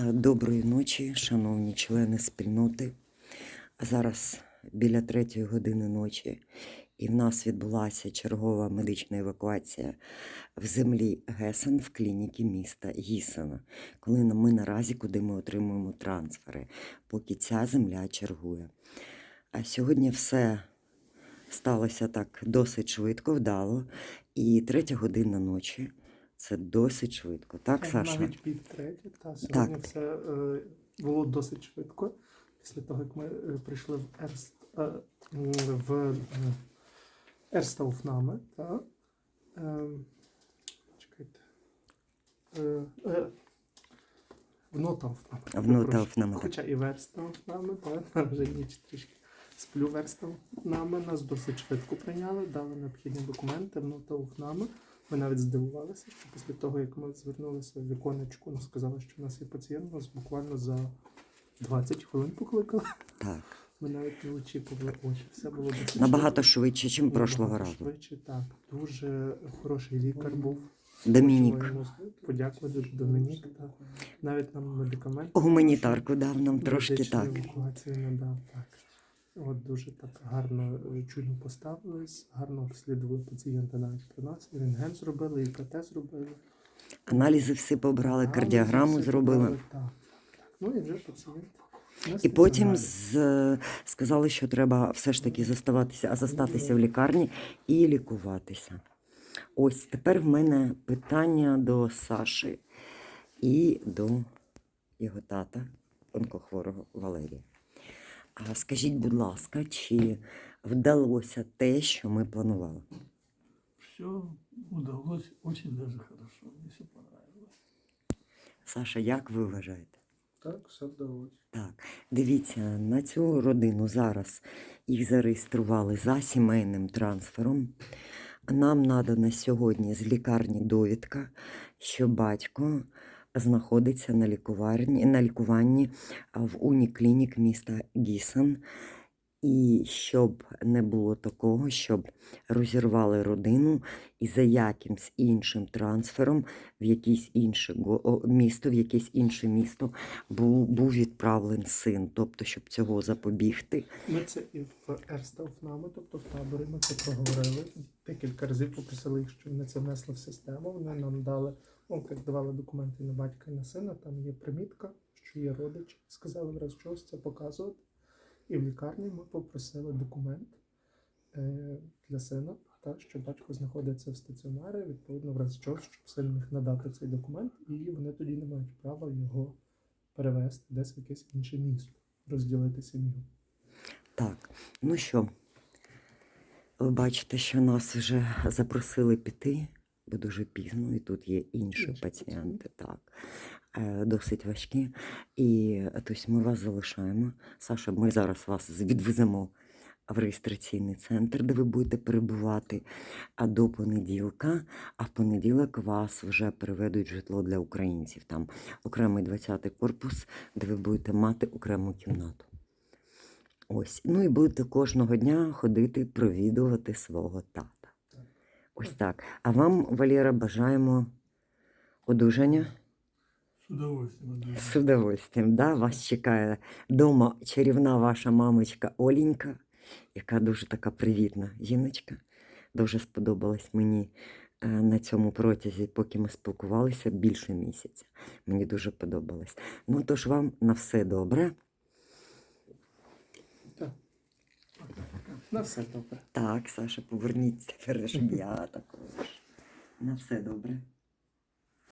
А, Доброї ночі, шановні члени спільноти. Зараз біля третьої години ночі, і в нас відбулася чергова медична евакуація в землі Гесен в клініці міста Гісена, коли ми наразі, куди ми отримуємо трансфери, поки ця земля чергує. А сьогодні все сталося так досить швидко, вдало. І третя година ночі це досить швидко. Так, Саша? Навіть пів. Та сьогодні Так. все е, було досить швидко. Після того, як ми е, прийшли в Ерст е, в е, Ерстауфнаме, та е, чекайте. Е, е, в Нотауфнаме. В. Нотауфнаме. Хоча і в Ерстауфнаме, та вже ніч трішки сплю в Ерстауфнаме. Нас досить швидко прийняли, дали необхідні документи в Нотауфнаме. Ми навіть здивувалися, що після того, як ми звернулися в віконечку, нам сказали, що у нас є пацієнт, нас буквально за 20 хвилин покликали. Так. Ми навіть не очікували очі. Все було досить Набагато швидше, ніж прошлого разу. Швидше, так. Дуже хороший лікар був. Домінік. Подякувати Домінік. Так. Навіть нам медикамент. Гуманітарку дав нам трошки так. евакуацію надав. Так. От дуже так гарно е, чуйно поставились, гарно обслідували пацієнта навіть при нас. І рентген зробили, і КТ зробили. Аналізи всі побрали, Аналізи кардіограму всі зробили. побрали, Так. Ну і вже пацієнт. І потім з, сказали, що треба все ж таки заставатися, а зостатися в лікарні і лікуватися. Ось тепер в мене питання до Саші і до його тата, онкохворого Валерія. А скажіть, будь ласка, чи вдалося те, що ми планували? Все удалось очень даже хорошо. Мне все понравилось. Саша, як ви вважаєте? Так, все вдалося. Так, дивіться, на цю родину зараз їх зареєстрували за сімейним трансфером. Нам надана сьогодні з лікарні довідка, що батько знаходиться на лікуванні, на лікуванні в уніклінік міста Гісен. І щоб не було такого, щоб розірвали родину і за якимсь іншим трансфером в якесь інше місто, в якесь інше місто був, був відправлений син. Тобто, щоб цього запобігти. Ми це і в Ерстауфнаме, тобто в таборі ми це проговорили. Декілька разів попросили їх, щоб ми це внесли в систему. Вони нам дали, ну, як давали документи на батька і на сина, там є примітка, що є родич. Сказали враз чогось це показувати. І в лікарні ми попросили документ е, для сина, та, що батько знаходиться в стаціонарі, відповідно, враз чогось, щоб син міг надати цей документ, і вони тоді не мають права його перевести десь в якесь інше місто, розділити сім'ю. Так, ну що, ви бачите, що нас вже запросили піти, бо дуже пізно, і тут є інші пацієнти, так, е, досить важкі. І тобто ми вас залишаємо. Саша, ми зараз вас відвеземо в реєстраційний центр, де ви будете перебувати а до понеділка. А в понеділок вас вже переведуть в житло для українців. Там окремий 20-й корпус, де ви будете мати окрему кімнату. Ось. Ну і будете кожного дня ходити провідувати свого тата. Ось так. А вам, Валера, бажаємо одужання удовольствием. з удовольствием. Да? Вас чекає вдома чарівна ваша мамочка Оленька, яка дуже така привітна жіночка. Дуже сподобалась мені е, на цьому протязі, поки ми спілкувалися більше місяця. Мені дуже подобалось. Ну, тож вам на все добре. На все добре. Так, Саша, поверніться щоб я також. На все добре.